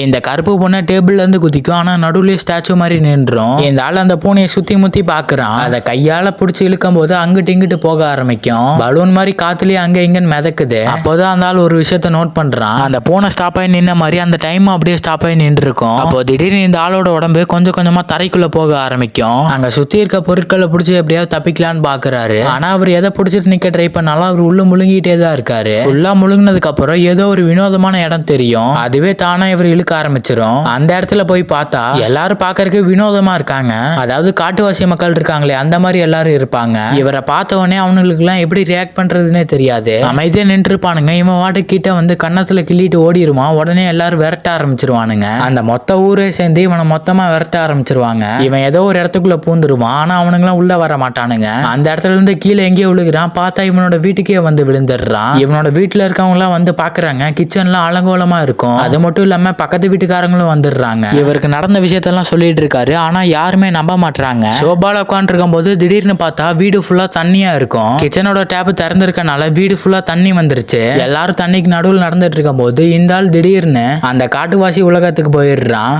இந்த கருப்பு பூனை டேபிள்ல இருந்து குதிக்கும். ஆனா நடுவுலயே ஸ்டாச்சு மாதிரி நின்றும். இந்த ஆள் அந்த பூனையை சுத்தி முத்தி பாக்குறான் அதை கையால புடிச்சு இழுக்கும் போது அங்கிட்டு இங்கிட்டு போக ஆரம்பிக்கும். பலூன் மாதிரி காத்துலயே அங்க இங்கன்னு மிதக்குது. அப்போதான் அந்த ஆள் ஒரு விஷயத்த நோட் பண்றான். அந்த பூனை ஸ்டாப் ஆகி நின்ன மாதிரி அந்த டைம் அப்படியே ஸ்டாப் ஆகி நின்று இருக்கும் அப்போ திடீர்னு இந்த ஆளோட உடம்பு கொஞ்சம் கொஞ்சமா தரைக்குள்ள போக ஆரம்பிக்கும். அங்க சுத்தி இருக்க பொருட்களை பிடிச்சி எப்படியாவது தப்பிக்கலான்னு பாக்குறாரு ஆனா அவர் எதை பிடிச்சிட்டு நிக்க ட்ரை பண்ணாலும் அவர் உள்ள முழுங்கிட்டே தான் இருக்காரு. ஃபுல்லா முழுங்கினதுக்கு அப்புறம் ஏதோ ஒரு வினோதமான இடம் தெரியும். அதுவே தானா இவர் இழுக்க ஆரம்பிச்சிடும் அந்த இடத்துல போய் பார்த்தா எல்லாரும் பாக்கறதுக்கு வினோதமா இருக்காங்க. அதாவது காட்டுவாசி மக்கள் இருக்காங்களே அந்த மாதிரி எல்லாரும் இருப்பாங்க. இவரை பார்த்த உடனே அவனுங்களுக்கு எல்லாம் எப்படி ரியாக்ட் பண்றதுன்னே தெரியாது. அமைதியா நின்று இருப்பானுங்க இவன் வாட்டு கிட்ட வந்து கன்னத்துல கிள்ளிட்டு ஓடிருவான். உடனே எல்லாரும் விரட்ட ஆரம்பிச்சிருவானுங்க. அந்த மொத்த ஊரே சேர்ந்து இவனை மொத்தமா விரட்ட ஆரம்பிச்சிருவாங்க. இவன் ஏதோ ஒரு இடத்துக்குள்ள பூந்துருவான். ஆனா அவனுங்களாம் உள்ள வர மாட்டானுங்க. அந்த இடத்துல இருந்து கீழே எங்கேயோ விழுகிறான். பார்த்தா இவனோட வீட்டுக்கே வந்து விழுந்துடுறான். இவனோட வீட்டுல இருக்கவங்க எல்லாம் வந்து பாக்குறாங்க கிச்சன்லாம் அலங்கோலமா இருக்கும். அது மட்டும் இல்லாம பக்கத்து வீட்டுக்காரங்களும் வந்துடுறாங்க. இவருக்கு நடந்த விஷயத்தெல்லாம் சொல்லிட்டு இருக்காரு. ஆனா யாருமே நம்ப மாட்டாங்க சோபால உட்காந்துருக்கும் போது திடீர்னு பார்த்தா வீடு ஃபுல்லா தண்ணியா இருக்கும். கிச்சனோட டேப் திறந்திருக்கனால வீடு ஃபுல்லா தண்ணி வந்துருச்சு. எல்லாரும் தண்ணிக்கு நடுவில் நடந்துட்டு இருக்கும் போது இந்த ஆள் திடீர்னு அந்த காட்டுவாசி உலகத்துக்கு போயிடுறான்.